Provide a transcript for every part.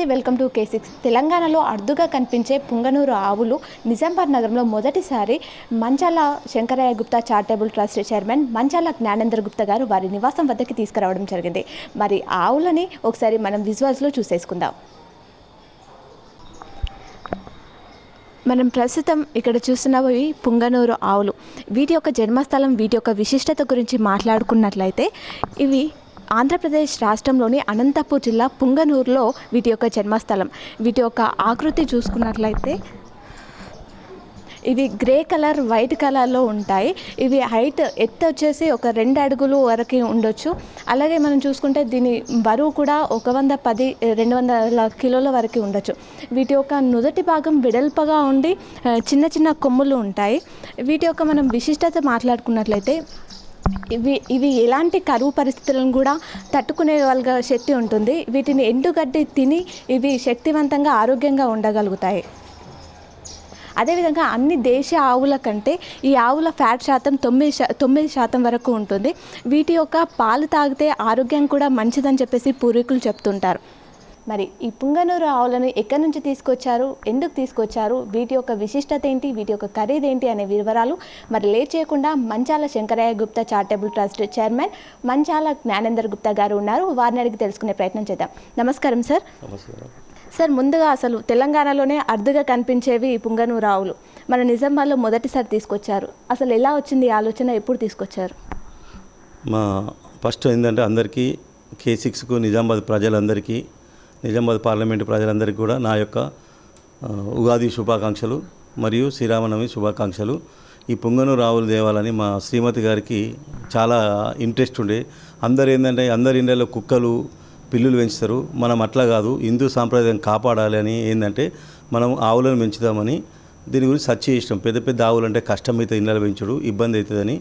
నమస్తే welcome to K six. తెలంగాణలో అరుదుగా కనిపించే పుంగనూరు ఆవులు నిజామాబాద్ నగరంలో మొదటిసారి Manchala Shankaraiah Gupta charitable trust chairman Manchala Gnanendra Gupta గారు వారి నివాసం వద్దకి తీసుకురావడం జరిగింది. మరి ఆవులని ఒకసారి మనం విజువల్స్లో చూసేసుకుందాం. మనం ప్రస్తుతం ఇక్కడ చూస్తున్నవి పుంగనూరు ఆవులు. వీటి యొక్క జన్మస్థలం వీటి యొక్క విశిష్టత గురించి మాట్లాడుకున్నట్లయితే ఇవి ఆంధ్రప్రదేశ్ రాష్ట్రంలోని అనంతపూర్ జిల్లా పుంగనూరులో వీటి యొక్క జన్మస్థలం. వీటి యొక్క ఆకృతి చూసుకున్నట్లయితే ఇవి గ్రే కలర్ వైట్ కలర్లో ఉంటాయి. ఇవి హైట్ ఎత్తు వచ్చేసి ఒక రెండు అడుగులు వరకు ఉండొచ్చు. అలాగే మనం చూసుకుంటే దీని బరువు కూడా ఒక వంద పది రెండు వందల కిలోల వరకు ఉండొచ్చు. వీటి యొక్క నుదటి భాగం వెడల్పగా ఉండి చిన్న చిన్న కొమ్ములు ఉంటాయి. వీటి యొక్క మనం విశిష్టత మాట్లాడుకున్నట్లయితే ఇవి ఇవి ఎలాంటి కరువు పరిస్థితులను కూడా తట్టుకునే వాళ్ళ శక్తి ఉంటుంది. వీటిని ఎండుగడ్డి తిని ఇవి శక్తివంతంగా ఆరోగ్యంగా ఉండగలుగుతాయి. అదేవిధంగా అన్ని దేశీయ ఆవుల కంటే ఈ ఆవుల ఫ్యాట్ శాతం తొమ్మిది శా తొమ్మిది శాతం వరకు ఉంటుంది. వీటి యొక్క పాలు తాగితే ఆరోగ్యం కూడా మంచిదని చెప్పేసి పూర్వీకులు చెప్తుంటారు. మరి ఈ పుంగనూరు ఆవులను ఎక్కడి నుంచి తీసుకొచ్చారు? ఎందుకు తీసుకొచ్చారు? వీటి యొక్క విశిష్టత ఏంటి? వీటి యొక్క ఖరీదు ఏంటి? అనే వివరాలు మరి లేట్ చేయకుండా Manchala Shankaraiah Gupta charitable trust chairman Manchala Gnanender Gupta గారు ఉన్నారు. వారిని అడిగి తెలుసుకునే ప్రయత్నం చేద్దాం. నమస్కారం సార్. సార్ ముందుగా అసలు తెలంగాణలోనే అరుదుగా కనిపించేవి ఈ పుంగనూరు ఆవులు. మన నిజామాబాద్లో మొదటిసారి తీసుకొచ్చారు. అసలు ఎలా వచ్చింది ఈ ఆలోచన? ఎప్పుడు తీసుకొచ్చారు? మా ఫస్ట్ ఏంటంటే అందరికీ కే సిక్స్కు నిజామాబాద్ ప్రజలందరికీ నిజామాబాద్ పార్లమెంటు ప్రజలందరికీ కూడా నా యొక్క ఉగాది శుభాకాంక్షలు మరియు శ్రీరామనవమి శుభాకాంక్షలు. ఈ పొంగను రావులు దేవాలని మా శ్రీమతి గారికి చాలా ఇంట్రెస్ట్ ఉండే. అందరు ఏంటంటే అందరి ఇండియాలో కుక్కలు పిల్లులు పెంచుతారు. మనం అట్లా కాదు హిందూ సాంప్రదాయం కాపాడాలి అని ఏంటంటే మనం ఆవులను పెంచుదామని దీని గురించి సర్చ్ చేసినాం పెద్ద పెద్ద ఆవులు అంటే కష్టమైతే ఇళ్ళలో పెంచుడు ఇబ్బంది అవుతుందని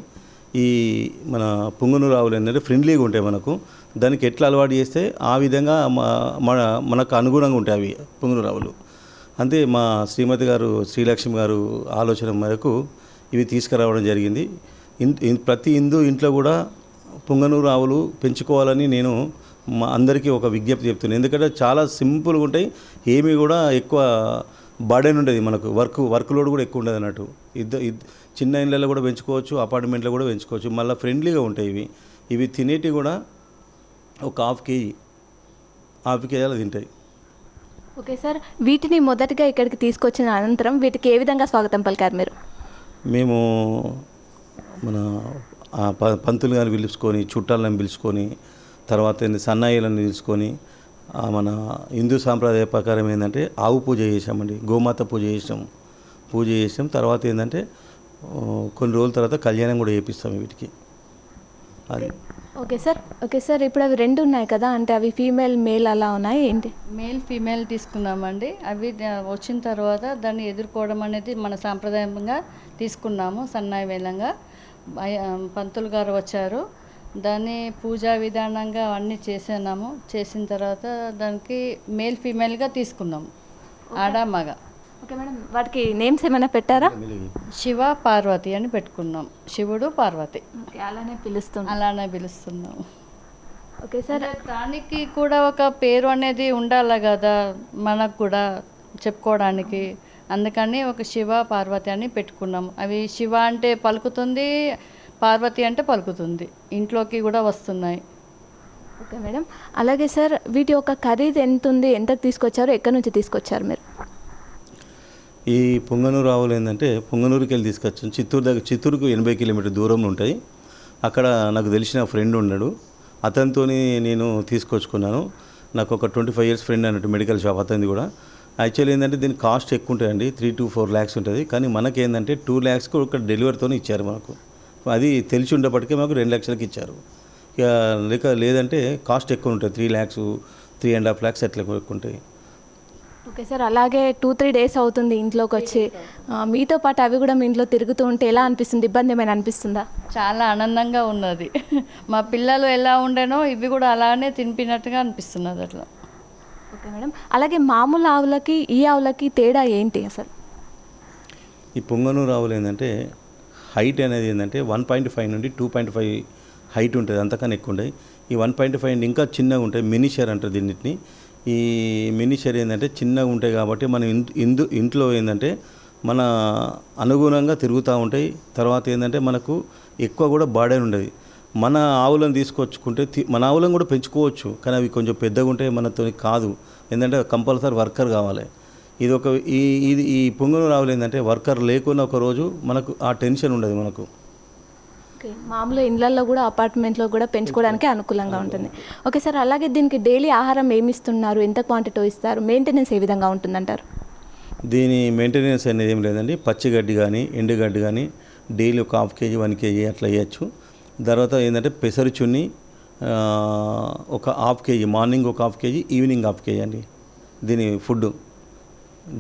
ఈ మన పుంగనూరు ఆవులు ఏంటంటే ఫ్రెండ్లీగా ఉంటాయి మనకు. దానికి ఎట్లా అలవాటు చేస్తే ఆ విధంగా మన మనకు అనుగుణంగా ఉంటాయి అవి పుంగనూరు ఆవులు అంతే మా శ్రీమతి గారు శ్రీలక్ష్మి గారు ఆలోచన మేరకు ఇవి తీసుకురావడం జరిగింది. ఇన్ ప్రతి హిందూ ఇంట్లో కూడా పుంగనూరు ఆవులు పెంచుకోవాలని నేను మా అందరికీ ఒక విజ్ఞప్తి చెప్తున్నాను. ఎందుకంటే చాలా సింపుల్గా ఉంటాయి. ఏమీ కూడా ఎక్కువ బర్డెన్ ఉండదు మనకు. వర్క్ వర్క్ లోడ్ కూడా ఎక్కువ ఉండదు అన్నట్టు. ఇద్దరు ఇద్ చిన్న ఇళ్ళల్లో కూడా పెంచుకోవచ్చు అపార్ట్మెంట్లో కూడా పెంచుకోవచ్చు. మళ్ళీ ఫ్రెండ్లీగా ఉంటాయి ఇవి. ఇవి తినేటివి కూడా ఒక హాఫ్ కేజీ హాఫ్ కేజీలు తింటాయి. ఓకే సార్ వీటిని మొదటగా ఇక్కడికి తీసుకొచ్చిన అనంతరం వీటికి ఏ విధంగా స్వాగతం పలికారు మీరు? మేము మన పంతులు గారిని పిలుచుకొని చుట్టాలను పిలుచుకొని తర్వాత సన్నాయిలను పిలుచుకొని మన హిందూ సాంప్రదాయ ప్రకారం ఏంటంటే ఆవు పూజ చేసామండి గోమాత పూజ చేసాం పూజ చేసాం తర్వాత ఏంటంటే కొన్ని రోజుల తర్వాత కళ్యాణం కూడా చేపిస్తాం వీటికి. అది. ఓకే సార్ ఓకే సార్ ఇప్పుడు అవి రెండు ఉన్నాయి కదా అంటే అవి ఫీమేల్ మేల్ అలా ఉన్నాయి ఏంటి? మేల్ ఫీమేల్ తీసుకున్నామండి. అవి వచ్చిన తర్వాత దాన్ని ఎదుర్కోవడం అనేది మన సాంప్రదాయంగా తీసుకున్నాము సన్నాయి వేలంగా. పంతులు గారు వచ్చారు. దాన్ని పూజా విధానంగా అన్నీ చేసినాము. చేసిన తర్వాత దానికి మేల్ ఫీమేల్గా తీసుకున్నాము ఆడ మగ. Okay madam. వాటికి నేమ్స్ ఏమైనా పెట్టారా? శివ పార్వతి అని పెట్టుకున్నాం. శివుడు పార్వతి. అలానే పిలుస్తుంది అలానే పిలుస్తున్నాము ఓకే సార్. దానికి కూడా ఒక పేరు అనేది ఉండాలి కదా మనకు కూడా చెప్పుకోవడానికి. అందుకని ఒక శివ పార్వతి అని పెట్టుకున్నాం. అవి శివ అంటే పలుకుతుంది పార్వతి అంటే పలుకుతుంది. ఇంట్లోకి కూడా వస్తున్నాయి. Okay madam. అలాగే సార్ వీటి యొక్క ఖరీదు ఎంత ఉంది ఎంతకు తీసుకొచ్చారు? ఎక్కడి నుంచి తీసుకొచ్చారు మీరు? ఈ పుంగనూరు ఆవులు ఏంటంటే పుంగనూరుకి వెళ్ళి తీసుకొచ్చాం చిత్తూరు దగ్గర చిత్తూరుకు ఎనభై కిలోమీటర్ దూరంలో ఉంటాయి. అక్కడ నాకు తెలిసిన ఫ్రెండ్ ఉన్నాడు. అతనితో నేను తీసుకొచ్చుకున్నాను. నాకు ఒక ట్వంటీ ఫైవ్ ఇయర్స్ ఫ్రెండ్ అన్నట్టు మెడికల్ షాప్ అతనిది కూడా. యాక్చువల్లీ ఏంటంటే దీని కాస్ట్ ఎక్కువ ఉంటాయండి. త్రీ టు ఫోర్ ల్యాక్స్ ఉంటుంది. కానీ మనకేంటంటే టూ ల్యాక్స్కి ఒక డెలివరీతో ఇచ్చారు మనకు అది తెలిసి ఉండేప్పటికీ మాకు రెండు లక్షలకి ఇచ్చారు. ఇక లేక లేదంటే కాస్ట్ ఎక్కువ ఉంటుంది. Three lakhs three and half lakhs అట్లా ఎక్కువ ఉంటాయి. ఓకే సార్ అలాగే టూ త్రీ డేస్ అవుతుంది ఇంట్లోకి వచ్చి. మీతో పాటు అవి కూడా మీ ఇంట్లో తిరుగుతూ ఉంటే ఎలా అనిపిస్తుంది? ఇబ్బంది ఏమైనా అనిపిస్తుందా? చాలా ఆనందంగా ఉన్నది. మా పిల్లలు ఎలా ఉండేనో ఇవి కూడా అలానే తినిపినట్టుగా అనిపిస్తున్నది అట్లా. Okay madam. అలాగే మామూలు ఆవులకి ఈ ఆవులకి తేడా ఏంటి అసలు? ఈ పొంగనూరు ఆవులు ఏంటంటే హైట్ అనేది ఏంటంటే వన్ పాయింట్ ఫైవ్ నుండి టూ పాయింట్ ఫైవ్ హైట్ ఉంటుంది అంతకన్నా ఎక్కువ ఉంటాయి ఈ వన్ పాయింట్ ఫైవ్ ఇంకా చిన్నగా ఉంటాయి మినిషర్ అంటారు దీన్నిటిని. ఈ మినిషర్ ఏంటంటే చిన్నగా ఉంటాయి కాబట్టి మనం ఇందు ఇంట్లో ఏంటంటే మన అనుగుణంగా తిరుగుతూ ఉంటాయి. తర్వాత ఏంటంటే మనకు ఎక్కువ కూడా బాడీ ఉండదు. మన ఆవులను తీసుకొచ్చుకుంటే తి- మన ఆవులను కూడా పెంచుకోవచ్చు. కానీ అవి కొంచెం పెద్దగా ఉంటే మనతో కాదు. ఏంటంటే కంపల్సరీ వర్కర్ కావాలి. ఇది ఒక ఈ ఇది ఈ పొంగును రావులు ఏంటంటే వర్కర్ లేకున్నా ఒక రోజు మనకు ఆ టెన్షన్ ఉండదు మనకు. ఓకే. మామూలు ఇళ్ళల్లో కూడా అపార్ట్మెంట్లో కూడా పెంచుకోవడానికి అనుకూలంగా ఉంటుంది. ఓకే సార్ అలాగే దీనికి డైలీ ఆహారం ఏమి ఇస్తున్నారు? ఎంత క్వాంటిటీ ఇస్తారు? మెయింటెనెన్స్ ఏ విధంగా ఉంటుందంటారు? దీని మెయింటెనెన్స్ అనేది ఏం లేదండి. పచ్చిగడ్డి కానీ ఎండుగడ్డి కానీ డైలీ ఒక హాఫ్ కేజీ వన్ కేజీ అట్లా వేయచ్చు. తర్వాత ఏంటంటే పెసరు చున్ని ఒక హాఫ్ కేజీ మార్నింగ్ ఒక half KG evening half KG అండి దీని ఫుడ్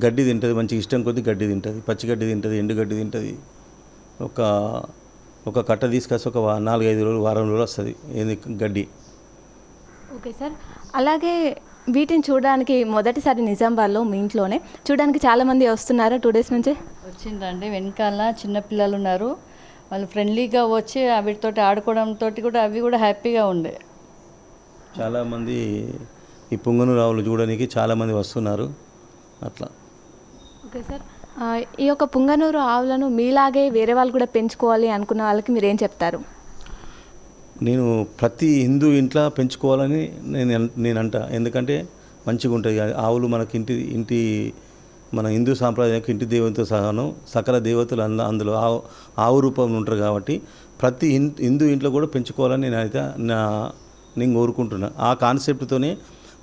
గడ్డి తింటుంది మంచి ఇష్టం కొద్దీ గడ్డి తింటుంది పచ్చిగడ్డి తింటుంది ఎండుగడ్డి తింటుంది. ఒక ఒక కట్ట తీసుకొస్తే ఒక వా- నాలుగైదు రోజులు వారం రోజులు వస్తుంది ఏంది గడ్డి. Okay sir. అలాగే వీటిని చూడడానికి మొదటిసారి నిజామాబాద్లో మీ ఇంట్లోనే. చూడడానికి చాలామంది వస్తున్నారా టూ డేస్ నుంచి? వచ్చిండ్రండి వెనకాల చిన్న పిల్లలు ఉన్నారు. వాళ్ళు ఫ్రెండ్లీగా వచ్చి వీటితోటి ఆడుకోవడంతో కూడా అవి కూడా హ్యాపీగా ఉండే. చాలామంది ఈ పొంగును రావులు చూడడానికి చాలామంది వస్తున్నారు. అట్లా. ఓకే సార్ ఈ యొక్క పుంగనూరు ఆవులను మీలాగే వేరే వాళ్ళు కూడా పెంచుకోవాలి అనుకున్న వాళ్ళకి మీరు ఏం చెప్తారు? నేను ప్రతి హిందూ ఇంట్లో పెంచుకోవాలని నేను అన్- నేను అంట ఎందుకంటే మంచిగా ఉంటుంది ఆవులు మనకి ఇంటి ఇంటి మన హిందూ సాంప్రదాయానికి ఇంటి దేవతతో సహాను సకల దేవతలు అంద అందులో ఆవు ఆవు రూపంలో ఉంటారు కాబట్టి ప్రతి హిం- హిందూ ఇంట్లో కూడా పెంచుకోవాలని నేను అయితే నా నేను కోరుకుంటున్నా. ఆ కాన్సెప్ట్తోనే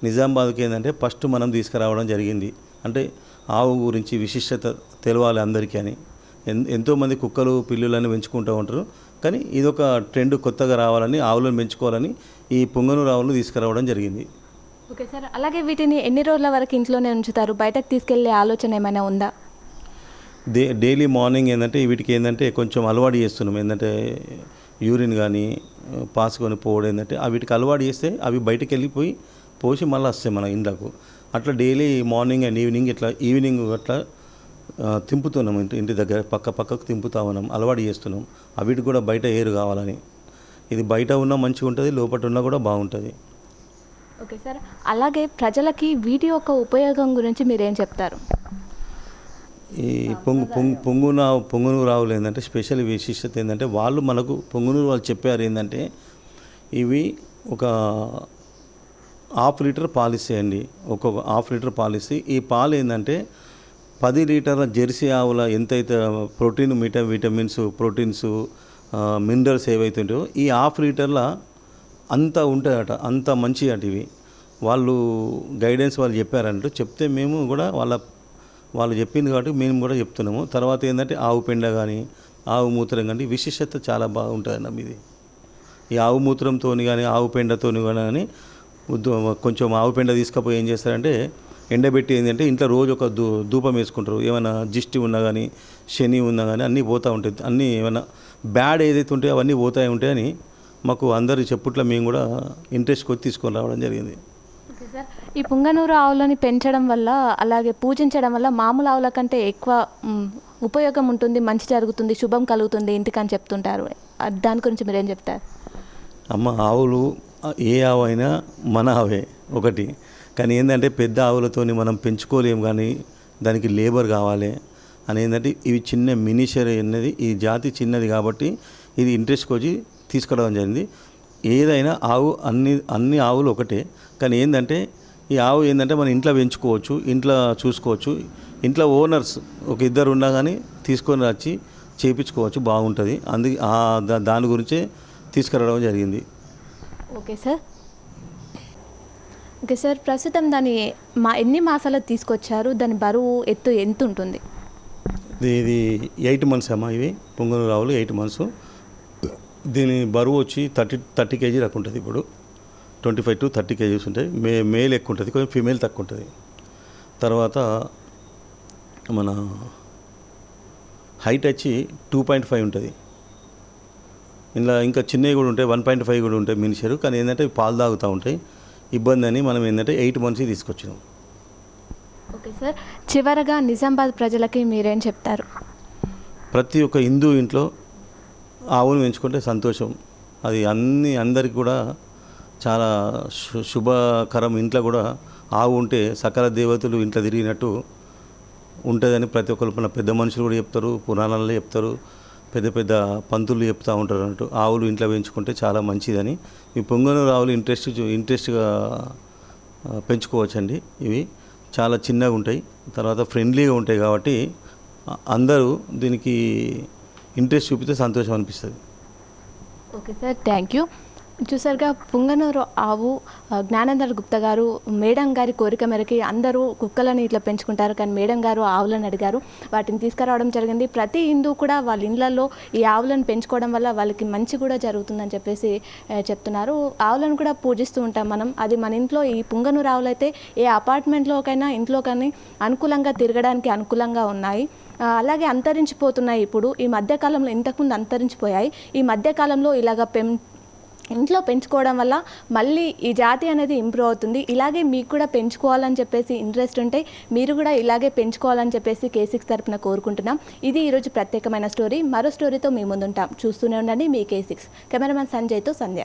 నిజామాబాద్కి ఏంటంటే ఫస్ట్ మనం తీసుకురావడం జరిగింది. అంటే ఆవు గురించి విశిష్టత తెలవాలి అందరికీ అని. ఎన్ ఎంతోమంది కుక్కలు పిల్లులని పెంచుకుంటూ ఉంటారు. కానీ ఇదొక ట్రెండ్ కొత్తగా రావాలని ఆవులను పెంచుకోవాలని ఈ పొంగనూరు ఆవులను తీసుకురావడం జరిగింది. ఓకే సార్ అలాగే వీటిని ఎన్ని రోజుల వరకు ఇంట్లోనే ఉంచుతారు? బయటకు తీసుకెళ్ళే ఆలోచన ఏమైనా ఉందా? డే డైలీ మార్నింగ్ ఏంటంటే వీటికి ఏంటంటే కొంచెం అలవాటు చేస్తున్నాం. ఏంటంటే యూరిన్ కానీ పాసుకొని పోవడం ఏంటంటే వీటికి అలవాటు చేస్తే అవి బయటికి వెళ్ళిపోయి పోసి మళ్ళీ వస్తాయి మన ఇండ్లకు. అట్లా డైలీ మార్నింగ్ అండ్ ఈవినింగ్ ఇట్లా ఈవినింగ్ అట్లా తింపుతున్నాం ఇంటి ఇంటి దగ్గర పక్క పక్కకు తింపుతా ఉన్నాం అలవాటు చేస్తున్నాం. అవిటికి కూడా బయట ఏరు కావాలని. ఇది బయట ఉన్నా మంచిగా ఉంటుంది లోపల ఉన్నా కూడా బాగుంటుంది. Okay sir. అలాగే ప్రజలకి వీటి యొక్క ఉపయోగం గురించి మీరు ఏం చెప్తారు? ఈ పొంగు పొంగు పొంగున పొంగునూరు ఆవులు ఏంటంటే స్పెషల్ విశిష్టత ఏంటంటే వాళ్ళు మనకు పొంగునూరు వాళ్ళు చెప్పారు ఏంటంటే ఇవి ఒక హాఫ్ లీటర్ పాలిసీ అండి ఒక్కొక్క హాఫ్ లీటర్ పాలిసీ ఈ పాలు ఏంటంటే పది లీటర్ల జెర్సీ ఆవుల ఎంతైతే ప్రోటీన్ మిట విటమిన్స్ ప్రోటీన్స్ మినరల్స్ ఏవైతే ఉంటాయో ఈ హాఫ్ లీటర్ల అంత ఉంటాయట అంత మంచి అట ఇవి. వాళ్ళు గైడెన్స్ వాళ్ళు చెప్పారంటూ చెప్తే మేము కూడా వాళ్ళ వాళ్ళు చెప్పింది కాబట్టి మేము కూడా చెప్తున్నాము. తర్వాత ఏంటంటే ఆవు పెండ కానీ ఆవు మూత్రం కానీ విశిష్టత చాలా బాగుంటుంది ఇది ఈ ఆవు మూత్రంతో కానీ ఆవు పెండతో కానీ కొంచెం ఆవు పెండ తీసుకపోయి ఏం చేస్తారంటే ఎండబెట్టి ఏంటంటే ఇంట్లో రోజు ఒక దూ ధూపం వేసుకుంటారు. ఏమైనా జిష్టి ఉన్నా కానీ శని ఉన్నా కానీ అన్నీ పోతూ ఉంటాయి. అన్నీ ఏమైనా బ్యాడ్ ఏదైతే ఉంటాయో అవన్నీ పోతాయి ఉంటాయని మాకు అందరి చెప్పుట్లో మేము కూడా ఇంట్రెస్ట్ కొద్ది తీసుకొని రావడం జరిగింది. Okay sir. ఈ పుంగనూరు ఆవులని పెంచడం వల్ల అలాగే పూజించడం వల్ల మామూలు ఆవుల కంటే ఎక్కువ ఉపయోగం ఉంటుంది మంచి జరుగుతుంది శుభం కలుగుతుంది ఇంటికి అని చెప్తుంటారు దాని గురించి మీరు ఏం చెప్తారు? అమ్మ ఆవులు ఏ ఆవు అయినా మన ఆవే ఒకటి. కానీ ఏంటంటే పెద్ద ఆవులతోని మనం పెంచుకోలేము కానీ దానికి లేబర్ కావాలి. అని ఏంటంటే ఇవి చిన్న మినిషర్ అనేది ఈ జాతి చిన్నది కాబట్టి ఇది ఇంట్రెస్ట్కి వచ్చి తీసుకురావడం జరిగింది. ఏదైనా ఆవు అన్ని అన్ని ఆవులు ఒకటే. కానీ ఏంటంటే ఈ ఆవు ఏంటంటే మన ఇంట్లో పెంచుకోవచ్చు ఇంట్లో చూసుకోవచ్చు. ఇంట్లో ఓనర్స్ ఒక ఇద్దరు ఉన్నా కానీ తీసుకొని వచ్చి చేయించుకోవచ్చు బాగుంటుంది. అందుకే దాని గురించే తీసుకురావడం జరిగింది. Okay sir. Okay sir. ప్రస్తుతం దాని మా ఎన్ని మాసాలు తీసుకొచ్చారు? దాని బరువు ఎత్తు ఎంత ఉంటుంది? ఇది ఎయిట్ మంత్స్ అమ్మా ఇవి. పొంగను రావులు ఎయిట్ మంత్స్. దీని బరువు వచ్చి థర్టీ థర్టీ కేజీ దాకా ఉంటుంది ఇప్పుడు. Twenty five to thirty KGs ఉంటాయి. మే మేల్ ఎక్కువ ఉంటుంది. కొంచెం ఫీమేల్ తక్కువ ఉంటుంది. తర్వాత మన హైట్ వచ్చి టూ పాయింట్ ఫైవ్ ఉంటుంది. ఇలా ఇంకా చిన్నవి కూడా ఉంటాయి వన్ పాయింట్ ఫైవ్ కూడా ఉంటాయి మినిషరు కానీ ఏంటంటే పాలు తాగుతూ ఉంటాయి. ఇబ్బంది అని మనం ఏంటంటే ఎయిట్ మంత్స్ తీసుకొచ్చినాం. Okay sir. చివరగా నిజామాబాద్ ప్రజలకి మీరేం చెప్తారు? ప్రతి ఒక్క హిందూ ఇంట్లో ఆవును పెంచుకుంటే సంతోషం. అది అన్ని అందరికి కూడా చాలా శుభకరం. ఇంట్లో కూడా ఆవు ఉంటే సకల దేవతలు ఇంట్లో తిరిగినట్టు ఉంటుందని ప్రతి ఒక్కరు మన పెద్ద మనుషులు కూడా చెప్తారు పురాణాలలో చెప్తారు. పెద్ద పెద్ద పంతులు చెప్తూ ఉంటారు అన్నట్టు ఆవులు ఇంట్లో పెంచుకుంటే చాలా మంచిదని. ఈ పొంగనూరు ఆవులు ఇంట్రెస్ట్ ఇంట్రెస్ట్గా పెంచుకోవచ్చండి ఇవి. చాలా చిన్నగా ఉంటాయి తర్వాత ఫ్రెండ్లీగా ఉంటాయి కాబట్టి అందరూ దీనికి ఇంట్రెస్ట్ చూపితే సంతోషం అనిపిస్తుంది. ఓకే సార్ థ్యాంక్ యూ చూసారుగా పుంగనూరు ఆవు జ్ఞానేందర్ గుప్తా గారు మేడం గారి కోరిక మేరకి అందరూ కుక్కలని ఇట్లా పెంచుకుంటారు. కానీ మేడం గారు ఆవులను అడిగారు. వాటిని తీసుకురావడం జరిగింది. ప్రతి హిందూ కూడా వాళ్ళ ఇళ్ళల్లో ఈ ఆవులను పెంచుకోవడం వల్ల వాళ్ళకి మంచి కూడా జరుగుతుందని చెప్పేసి చెప్తున్నారు. ఆవులను కూడా పూజిస్తూ ఉంటాం మనం. అది మన ఇంట్లో ఈ పుంగనూరు ఆవులు అయితే ఏ అపార్ట్మెంట్లోకైనా ఇంట్లో కానీ అనుకూలంగా తిరగడానికి అనుకూలంగా ఉన్నాయి. అలాగే అంతరించిపోతున్నాయి ఇప్పుడు. ఈ మధ్యకాలంలో ఇంతకుముందు అంతరించిపోయాయి. ఈ మధ్యకాలంలో ఇలాగ పెం ఇంట్లో పెంచుకోవడం వల్ల మళ్ళీ ఈ జాతి అనేది ఇంప్రూవ్ అవుతుంది. ఇలాగే మీకు కూడా పెంచుకోవాలని చెప్పేసి ఇంట్రెస్ట్ ఉంటే మీరు కూడా ఇలాగే పెంచుకోవాలని చెప్పేసి కేసీక్స్ తరపున కోరుకుంటున్నాం. ఇది ఈరోజు ప్రత్యేకమైన స్టోరీ. మరో స్టోరీతో మీ ముందుంటాం. చూస్తూనే ఉండండి మీ కే సిక్స్ కెమెరామెన్ సంజయ్తో సంధ్య.